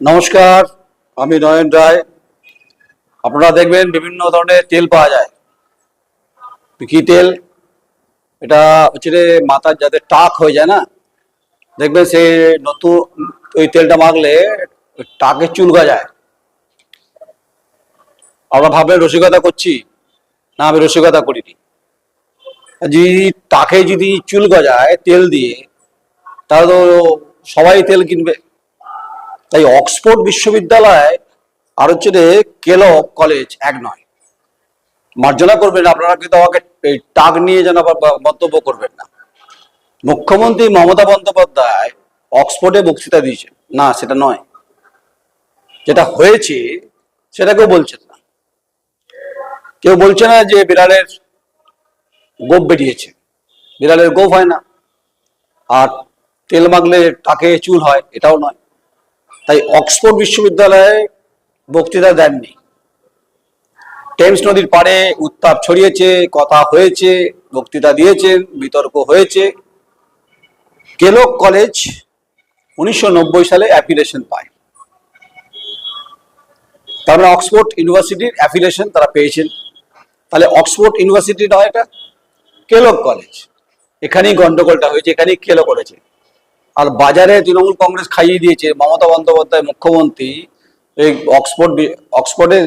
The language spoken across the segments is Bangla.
নমস্কার, আমি নয়ন রায়। আপনারা দেখবেন বিভিন্ন ধরনের তেল পাওয়া যায়। কি তেল? এটা হচ্ছে মাথার যাতে টাক হয়ে যায় না, দেখবেন সে নতুন ওই তেলটা মাখলে টাকে চুল গজায়। আমরা ভাবলেন রসিকতা করছি, না আমি রসিকতা করিনি। যদি টাকে যদি চুল গজায় তেল দিয়ে, তাহলে তো সবাই তেল কিনবে। তাই অক্সফোর্ড বিশ্ববিদ্যালয় আর হচ্ছে যে কেলক কলেজ এক নয়। মার্জনা করবেন, আপনারা কিন্তু আমাকে টাক নিয়ে যেন মন্তব্য করবেন না। মুখ্যমন্ত্রী মমতা বন্দ্যোপাধ্যায় অক্সফোর্ডে বক্তৃতা দিয়েছেন। না, সেটা নয়। যেটা হয়েছে সেটা কেউ বলছেন না। কেউ বলছে না যে বিড়ালের গোপ বেরিয়েছে। বিড়ালের গোপ হয় না। আর তেল মাগলে টাকে চুল হয়, এটাও নয়। তাই অক্সফোর্ড বিশ্ববিদ্যালয়ে বক্তৃতা দেননি। টেমস নদীর পাড়ে উত্তাপ ছড়িয়েছে, কথা হয়েছে, বক্তৃতা দিয়েছেন, বিতর্ক হয়েছে। কেলক কলেজ উনিশশো নব্বই সালে অ্যাফিলেশন পায়। তার মানে অক্সফোর্ড ইউনিভার্সিটির অ্যাফিলেশন তারা পেয়েছেন। তাহলে অক্সফোর্ড ইউনিভার্সিটি নয় এটা কেলক কলেজ। এখানেই গন্ডগোলটা হয়েছে, এখানেই কেলো করেছে আর বাজারে তৃণমূল কংগ্রেস খাইয়ে দিয়েছে, মমতা বন্দ্যোপাধ্যায় মুখ্যমন্ত্রী এই অক্সফোর্ড অক্সফোর্ডে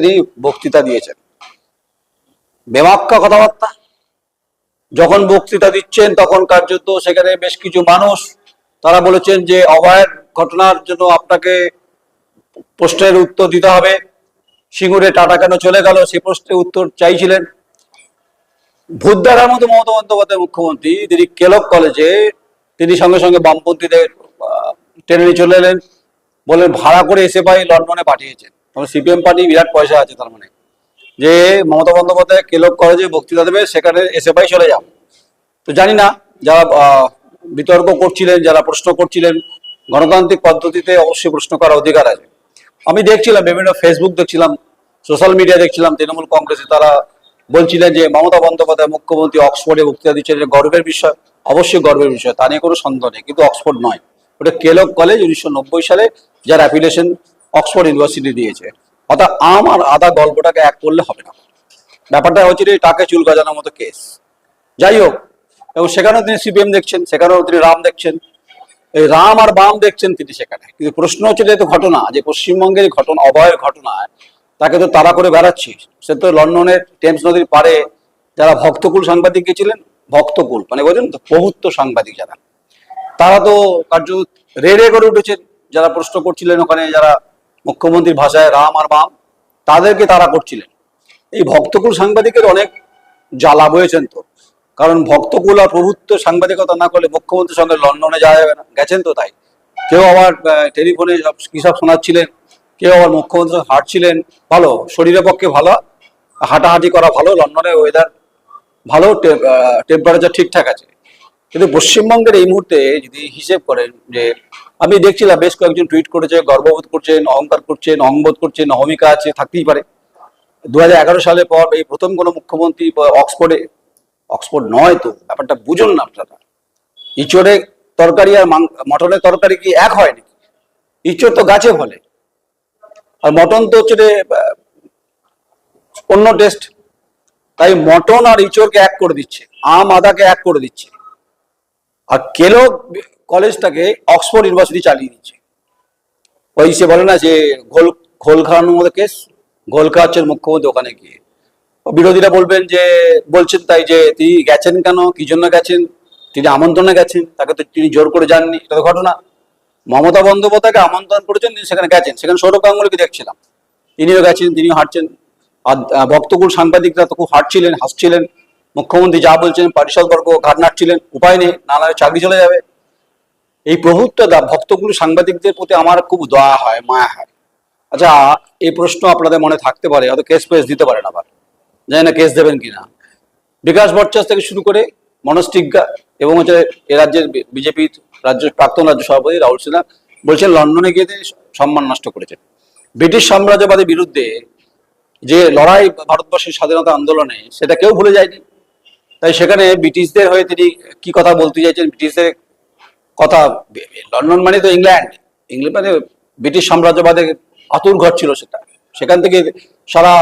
বক্তৃতা দিয়েছেন। বেমাক্কা কথাবার্তা। যখন বক্তৃতা দিচ্ছেন, তখন কার্যত সেখানে বেশ কিছু মানুষ, তারা বলেছেন যে অভয়ের ঘটনার জন্য আপনাকে প্রশ্নের উত্তর দিতে হবে। সিঙ্গুরে টাটা কেন চলে গেল? সে প্রশ্নের উত্তর চাইছিলেন। ভূতদারার মতো মমতা বন্দ্যোপাধ্যায় মুখ্যমন্ত্রী, তিনি কেলক কলেজে তিনি সঙ্গে সঙ্গে বামপন্থীদের নিয়ে চলে এলেন বলেন ভাড়া করে এসে পাই লন্ডনে পাঠিয়েছেন। তখন সিপিএম পার্টি বিরাট পয়সা আছে তার মানে। যে মমতা বন্দ্যোপাধ্যায় কেলক কলেজে বক্তৃতা দেবে, সেখানে এসে পাই চলে যাও তো জানি না, যারা বিতর্ক করছিলেন, যারা প্রশ্ন করছিলেন, গণতান্ত্রিক পদ্ধতিতে অবশ্যই প্রশ্ন করার অধিকার আছে। আমি দেখছিলাম বিভিন্ন ফেসবুক দেখছিলাম সোশ্যাল মিডিয়া দেখছিলাম, তৃণমূল কংগ্রেসে তারা বলছিলেন যে মমতা বন্দ্যোপাধ্যায় মুখ্যমন্ত্রী অক্সফোর্ডে বক্তৃতা দিচ্ছেন, এটা গর্বের বিষয়, অবশ্যই গর্বের বিষয়, তা নিয়ে কোনো সন্দেহ নেই, কিন্তু অক্সফোর্ড নয়। ওটা কেলক কলেজ উনিশশো নব্বই সালে যার অ্যাফিলিয়েশন অক্সফোর্ড ইউনিভার্সিটি দিয়েছে। অর্থাৎ আম আর আদা গল্পটাকে এক করলে হবে না। ব্যাপারটা হচ্ছে টাকে চুল গজানোর মতো কেস যাই হোক, এবং সেখানেও তিনি সিপিএম দেখছেন, সেখানেও তিনি রাম দেখছেন। এই রাম আর বাম দেখছেন তিনি সেখানে। কিন্তু প্রশ্ন হচ্ছে যেহেতু ঘটনা, যে পশ্চিমবঙ্গের ঘটনা, অভয়ের ঘটনায় তাকে তো তাড়া করে বেড়াচ্ছি। সে তো লন্ডনের টেমস নদীর পাড়ে যারা ভক্তকুল সাংবাদিক গেছিলেন ভক্তকুল মানে বোঝেন তো প্রভুত্ব সাংবাদিক যারা। তারা তো কার্য রেড়ে করে উঠেছেন। যারা প্রশ্ন করছিলেন ওখানে, যারা মুখ্যমন্ত্রীর ভাষায় রাম আর বাম, তাদেরকে তারা করছিলেন। এই ভক্তকুল সাংবাদিকের অনেক জ্বালা বয়েছেন তো। কারণ ভক্তকুল আর প্রভুত্ব সাংবাদিকতা না করলে মুখ্যমন্ত্রীর সঙ্গে লন্ডনে যাওয়া যাবে না। গেছেন তো তাই। কেউ আবার টেলিফোনে সব সব শোনাচ্ছিলেন? কেউ আবার মুখ্যমন্ত্রী হাঁটছিলেন ভালো, শরীরের পক্ষে ভালো, হাঁটাহাঁটি করা ভালো, লন্ডনে ওয়েদার ভালো টেম্পারেচার ঠিকঠাক আছে। কিন্তু পশ্চিমবঙ্গের এই মুহূর্তে যদি হিসেব করেন যে, আমি দেখছিলাম বেশ কয়েকজন টুইট করেছে, গর্ববোধ করছেন, অহংকার করছেন অহংবোধ করছেন, অহমিকা আছে, থাকতেই পারে। দু সালে পর এই প্রথম কোনো মুখ্যমন্ত্রী অক্সফোর্ডে, অক্সফোর্ড নয় তো, ব্যাপারটা বুঝুন না আপনারা। ইঁচড়ে তরকারি আর মটনের তরকারি কি এক হয় নাকি? ইঁচড় তো গাছে ফলে। আর মটন তো হচ্ছে অন্য টেস্ট তাই মটন আর ইঁচড়কে এক করে দিচ্ছে, আম, আদাকে এক করে দিচ্ছে। আর কেলো কলেজটাকে অক্সফোর্ড ইউনিভার্সিটি চালিয়ে দিচ্ছে। ওই সে বলে না যে, ঘোল ঘোল খাওয়ানোর মতো কেস ঘোল খাওয়াচ্ছেন মুখ্যমন্ত্রী ওখানে গিয়ে। বিরোধীরা বলবেন যে, বলছেন তাই যে, তিনি গেছেন কেন? কি জন্য গেছেন? তিনি আমন্ত্রণে গেছেন? তাকে তো তিনি জোর করে যাননি এটা তো ঘটনা। মমতা বন্দ্যোপাধ্যায়কে আমন্ত্রণ করেছেন, তিনি সেখানে গেছেন। সেখানে সৌরভ গাঙ্গুলিকে দেখছিলাম। তিনিও গেছেন, তিনিও হাঁটছেন। আর ভক্তকুল সাংবাদিকরা তো খুব হাঁটছিলেন, হাসছিলেন। মুখ্যমন্ত্রী যা বলছেন, পরিষদ বর্গ ঘাট নাড়ছিলেন উপায় নেই নানা চাকরি চলে যাবে। এই প্রভুত্ব দা ভক্তকুল সাংবাদিকদের প্রতি আমার খুব দয়া হয়, মায়া হয়। আচ্ছা এই প্রশ্ন আপনাদের মনে থাকতে পারে, হয়তো কেস ফেস দিতে পারেন আবার। জানি না কেস দেবেন কিনা। বিকাশ ভট্টাচার্য থেকে শুরু করে মনোজ টিগ্গা এবং হচ্ছে এ রাজ্যের বিজেপি রাজ্য, প্রাক্তন রাজ্য সভাপতি রাহুল সিনহা বলছেন, লন্ডনে গিয়ে সম্মান নষ্ট করেছেন। ব্রিটিশ সাম্রাজ্যবাদের বিরুদ্ধে যে লড়াই ভারতবর্ষের স্বাধীনতা আন্দোলনে, সেটা কেউ ভুলে যায়নি। তাই সেখানে ব্রিটিশদের হয়ে তিনি কি কথা বলতে চাইছেন? ব্রিটিশদের কথা, লন্ডন মানে তো ইংল্যান্ড। ইংল্যান্ড মানে ব্রিটিশ সাম্রাজ্যবাদের আতুর ঘর ছিল সেটা। সেখান থেকে সারা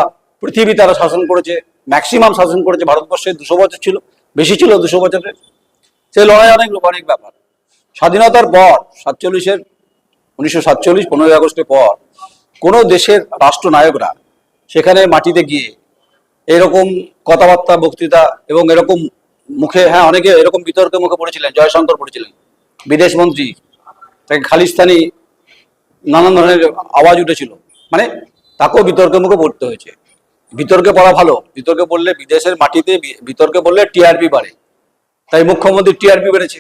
পৃথিবী তারা শাসন করেছে, ম্যাক্সিমাম শাসন করেছে, ভারতবর্ষে দুশো বছর ছিল, বেশি ছিল দুশো বছরের। সেই লড়াই অনেক অনেক ব্যাপার। স্বাধীনতার পর, সাতচল্লিশের, উনিশশো সাতচল্লিশ পনেরোই আগস্টের পর, কোনো দেশের রাষ্ট্রনায়করা সেখানে মাটিতে গিয়ে এরকম কথাবার্তা, বক্তৃতা এবং এরকম মুখে হ্যাঁ অনেকে এরকম বিতর্কের মুখে পড়েছিলেন, জয়শঙ্কর পড়েছিলেন, বিদেশ মন্ত্রী, তাকে খালিস্তানি নানান ধরনের আওয়াজ উঠেছিল। মানে তাকেও বিতর্কের মুখে পড়তে হয়েছে। বিতর্কে পড়া ভালো, বিতর্কে পড়লে বিদেশের মাটিতে বিতর্কে পড়লে টিআরপি বাড়ে। তাই মুখ্যমন্ত্রী টিআরপি বেড়েছে।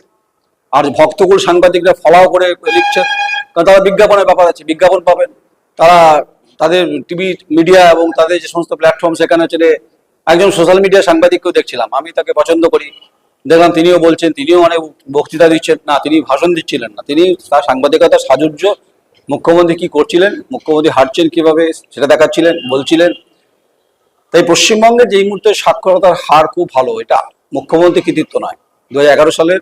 আর ভক্তকুল সাংবাদিকরা ফলাও করে লিখছে। কারণ তারা বিজ্ঞাপনের ব্যাপার আছে, বিজ্ঞাপন পাবেন। তারা তাদের টিভি মিডিয়া এবং তাদের যে সমস্ত প্ল্যাটফর্ম সেখানে চলে একজন সোশ্যাল মিডিয়া সাংবাদিককেও দেখছিলাম। আমি তাকে পছন্দ করি। দেখলাম তিনিও বলছেন, তিনিও অনেক বক্তৃতা দিচ্ছেন। না, তিনি ভাষণ দিচ্ছিলেন না। তিনি তার সাংবাদিকতার সাজুর্য মুখ্যমন্ত্রী কি করছিলেন, মুখ্যমন্ত্রী হাঁটছেন কীভাবে সেটা দেখাচ্ছিলেন, বলছিলেন। তাই পশ্চিমবঙ্গের যে মুহূর্তে সাক্ষরতার হার খুব ভালো, এটা মুখ্যমন্ত্রী কৃতিত্ব নয়। দু সালের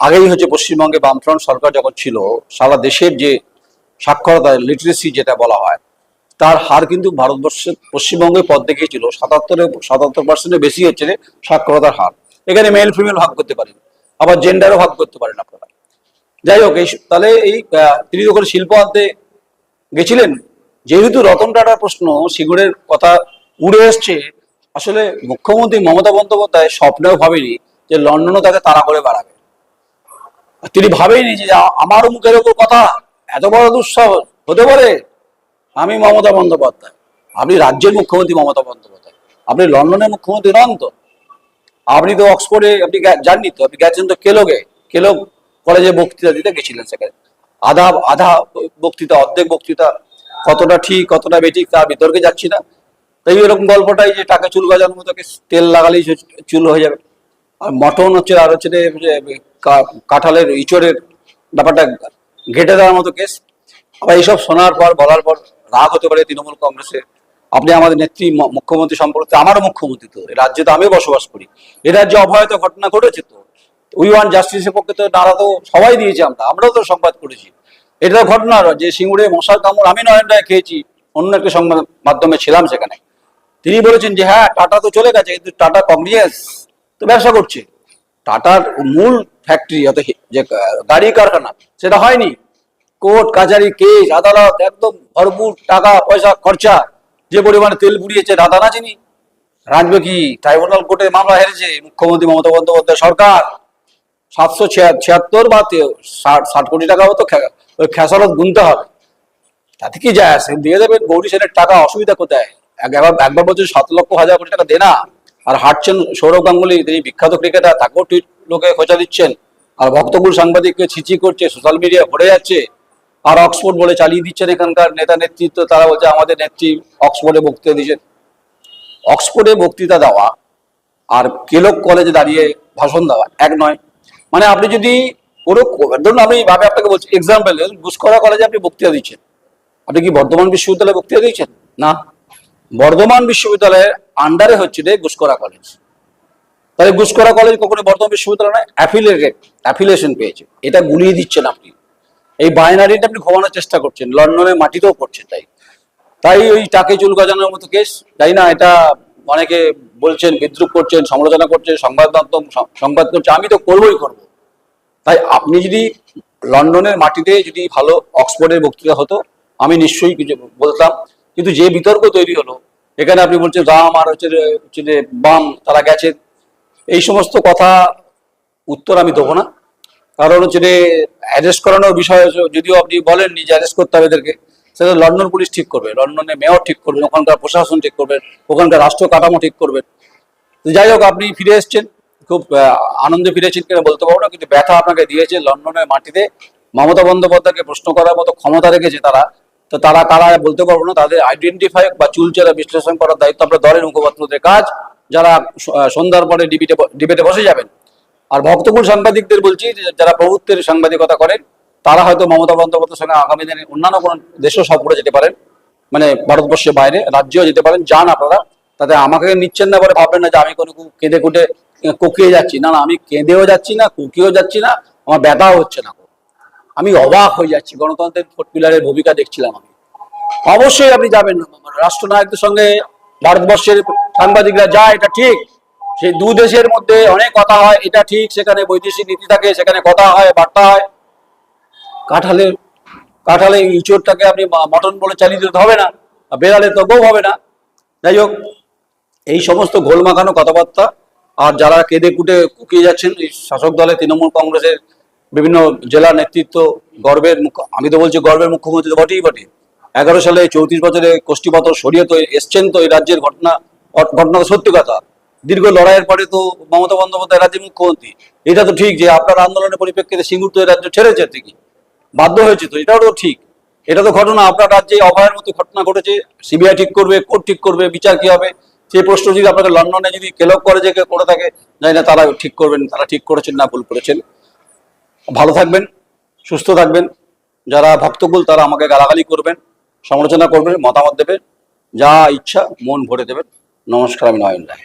আগেই হচ্ছে পশ্চিমবঙ্গে বামফ্রন্ট সরকার যখন ছিল, সারা দেশের যে সাক্ষরতা লিটারেসি যেটা বলা হয়, তার হার কিন্তু ভারতবর্ষের পশ্চিমবঙ্গে পদ দেখিয়েছিল। সাতাত্তরে সাতাত্তর পার্সেন্টের বেশি হচ্ছে সাক্ষরতার হার। এখানে মেল ফিমেল ভাগ করতে পারেন, আবার জেন্ডারও ভাগ করতে পারেন আপনারা। যাই হোক, এই তাহলে এই তিনি যখন শিল্প আনতে গেছিলেন, যেহেতু রতন টাটার প্রশ্ন, সিঙ্গুরের কথা উড়ে এসছে, আসলে মুখ্যমন্ত্রী মমতা বন্দ্যোপাধ্যায় স্বপ্নেও ভাবেনি যে লন্ডনও তাকে তাড়া করে বেড়াবে। তিনি ভাবেনি যে আমার মুখের ওপর কথা এত বড় দুঃসাহস হতে পারে? আমি মমতা বন্দ্যোপাধ্যায়। আপনি রাজ্যের মুখ্যমন্ত্রী মমতা বন্দ্যোপাধ্যায়। আপনি লন্ডনের মুখ্যমন্ত্রী নন তো? আপনি তো অক্সফোর্ডে আপনি যাননি তো? আপনি গেছেন তো কেলোগে? কেলগ কলেজে বক্তৃতা দিতে গেছিলেন সেখানে। আধা আধা বক্তৃতা, অর্ধেক বক্তৃতা, কতটা ঠিক, কতটা বেঠিক তার বিতর্কে যাচ্ছি না। তাই এরকম গল্পটাই যে টাকা চুল গজানোর মতো তেল লাগালেই চুল হয়ে যাবে। আর মটন হচ্ছে, আর হচ্ছে কাঁঠালের ইঁচড়ের ব্যাপারটা ঘেটে দেওয়ার মতো কেস আবার এইসব শোনার পর, বলার পর রাগ হতে পারে তৃণমূল কংগ্রেসের আপনি আমাদের নেত্রী মুখ্যমন্ত্রী সম্পর্কে আমারও মুখ্যমন্ত্রী তো এই রাজ্যে তো আমিও বসবাস করি। এ রাজ্যে অভয়ত ঘটনা ঘটেছে তো। উই ওয়ান জাস্টিসের পক্ষে তো নারা তো সবাই দিয়েছি আমরা, আমরাও তো সংবাদ করেছি। এটা ঘটনা যে সিঙ্গুরে মশার কামড়, আমি নয়ন রায় খেয়েছি, অন্য একটা সংবাদ মাধ্যমে ছিলাম সেখানে। তিনি বলেছেন যে হ্যাঁ টাটা তো চলে গেছে, কিন্তু টাটা কংগ্রেস তো ব্যবসা করছে। টাটার মূল ফ্যাক্টরি যে গাড়ি কারখানা, সেটা হয়নি। কোর্ট কাছারি কেস, আদালত, একদম ভরপুর টাকা, পয়সা, খরচা, যে পরিমাণে তেল পুড়িয়েছে রাধা না চিনি রাজবে কি? ট্রাইব্যুনাল কোর্টে মামলা হেরেছে, মুখ্যমন্ত্রী মমতা বন্দ্যোপাধ্যায় সরকার। সাতশো ছিয়াত্তর বা ষাট ষাট কোটি টাকা তো খে- ওই খেসারত গুনতে হবে। তাতে কি যায়? আসে দিয়ে দেবেন গৌরী সেনের টাকা অসুবিধা কোথায়? এক- একবার একবার বলছে সাত লক্ষ, হাজার কোটি টাকা দেনা। আর হাঁটছেন সৌরভ গাঙ্গুলি, তিনি বিখ্যাত ক্রিকেটার তাকেও টুইট লোকে খোঁচা দিচ্ছেন। আর ভক্তকুল সাংবাদিককে ছিচি করছে সোশ্যাল মিডিয়া ভরে যাচ্ছে। আর অক্সফোর্ড বলে চালিয়ে দিচ্ছেন এখানকার নেতা নেতৃত্ব, তারা বলছে আমাদের নেত্রী অক্সফোর্ডে বক্তৃতা দিচ্ছেন অক্সফোর্ডে বক্তৃতা দেওয়া আর কেলক কলেজে দাঁড়িয়ে ভাষণ দেওয়া, এক নয়। মানে আপনি যদি কোনো ধরুন আমি ভাবে আপনাকে বলছি এক্সাম্পল গুসকরা কলেজে আপনি বক্তৃতা দিচ্ছেন। আপনি কি বর্ধমান বিশ্ববিদ্যালয়ে বক্তৃতা দিয়েছেন? না। বর্ধমান বিশ্ববিদ্যালয়ের আন্ডারে হচ্ছে রে গুসকরা কলেজ তাহলে গুসকরা কলেজ কখনো বর্ধমান বিশ্ববিদ্যালয় নয় অ্যাফিলিয়েটেড অ্যাফিলিয়েশন পেয়েছে। এটা গুলিয়ে দিচ্ছেন আপনি। এই বাইনারিটা আপনি ঘুমানোর চেষ্টা করছেন লন্ডনের মাটিতেও করছেন তাই। তাই ওই টাকে চুল গজানোর মতো কেস তাই না? এটা অনেকে বলছেন, বিদ্রুপ করছেন, সমালোচনা করছেন, সংবাদ মাধ্যম, সংবাদ করছে, আমি তো করবোই করব। তাই আপনি যদি লন্ডনের মাটিতে যদি ভালো অক্সফোর্ডের বক্তৃতা হতো, আমি নিশ্চয়ই কিছু বলতাম কিন্তু যে বিতর্ক তৈরি হলো, এখানে আপনি বলছেন রাম আর হচ্ছে যে- বাম, তারা গেছে। এই সমস্ত কথা উত্তর আমি দেবো না। কারণ হচ্ছে যে অ্যারেস্ট করানোর বিষয় যদিও আপনি বলেন যে অ্যারেস্ট করতে হবে এদেরকে, সেটা লন্ডন পুলিশ ঠিক করবে লন্ডনে মেয়র ঠিক করবেন ওখানকার প্রশাসন ঠিক করবেন ওখানকার রাষ্ট্র কাঠামো ঠিক তো যাই হোক, আপনি ফিরে এসছেন, খুব আনন্দে ফিরেছেন কিনা বলতে পারব না, কিন্তু ব্যথা আপনাকে দিয়েছে লন্ডনের মাটিতে। মমতা বন্দ্যোপাধ্যায়কে প্রশ্ন করার মতো ক্ষমতা রেখেছে তারা তো তারা কারা বলতে পারব না, তাদের আইডেন্টিফাই বা চুলচেরা বিশ্লেষণ করার দায়িত্ব আমরা দলের মুখপাত্রদের কাজ, যারা সন্ধ্যার পরে ডিবেটে ডিবেটে বসে যাবেন। আর ভক্তকুল সাংবাদিকদের বলছি যারা প্রভুত্বের সাংবাদিকতা করেন, তারা হয়তো মমতা বন্দ্যোপাধ্যায়ের সঙ্গে আগামী দিনে অন্যান্য কোনো দেশেও সফরে যেতে পারেন মানে ভারতবর্ষের বাইরে, রাজ্যেও যেতে পারেন, যান আপনারা। তাতে আমাকে নিচ্ছেন না বলে ভাববেন না যে আমি কোনো কেঁদে কুটে কুকিয়ে যাচ্ছি। না না, আমি কেঁদেও যাচ্ছি না, কুকিয়েও যাচ্ছি না, আমার ব্যথাও হচ্ছে না। আমি অবাক হয়ে যাচ্ছি। গণতন্ত্রের ফোর্ট পিলারের ভূমিকা দেখছিলাম আমি। অবশ্যই আপনি যাবেন রাষ্ট্রনায়কদের সঙ্গে ভারতবর্ষের সাংবাদিকরা যায়, এটা ঠিক। সেই দু দেশের মধ্যে অনেক কথা হয়, এটা ঠিক। সেখানে বৈদেশিক নীতি থাকে, সেখানে কথা হয়, বার্তা হয়। কাঁঠালে কাঁঠালে ইঁচড়টাকে আপনি মটন বলে চালিয়ে দিতে হবে না বেড়ালে তো গো হবে না। যাই হোক, এই সমস্ত গোল মাখানো কথাবার্তা, আর যারা কেঁদে কুটে কুকিয়ে যাচ্ছেন, এই শাসক দলে তৃণমূল কংগ্রেসের বিভিন্ন জেলা নেতৃত্ব গর্বের আমি তো বলছি গর্বের মুখ্যমন্ত্রী তো বটেই বটে। এগারো সালে চৌত্রিশ বছরে কোষ্ঠীপাতর সরিয়ে তো এসছেন তো এই রাজ্যের ঘটনা ঘটনা সত্যি কথা। দীর্ঘ লড়াইয়ের পরে তো মমতা বন্দ্যোপাধ্যায় রাজ্যের মুখ্যমন্ত্রী। এটা তো ঠিক যে আপনার আন্দোলনের পরিপ্রেক্ষিতে সিঙ্গুর তো এই রাজ্য ছেড়েছে ঠিকই বাধ্য হয়েছে তো, এটাও তো ঠিক। এটা তো ঘটনা, আপনার রাজ্যে অভয়ের মতো ঘটনা ঘটেছে, সিবিআই ঠিক করবে, কোর্ট ঠিক করবে, বিচার কি হবে? সেই প্রশ্ন যদি আপনাকে লন্ডনে যদি কেলক কলেজে কেউ করে থাকে, জানি না তারা ঠিক করবেন, তারা ঠিক করেছেন না, ভুল করেছেন। ভালো থাকবেন, সুস্থ থাকবেন। যারা ভক্তকুল, তারা আমাকে গালাগালি করবেন, সমালোচনা করবেন, মতামত দেবেন। যা ইচ্ছা, মন ভরে দেবেন। নমস্কার, আমি নয়ন রায়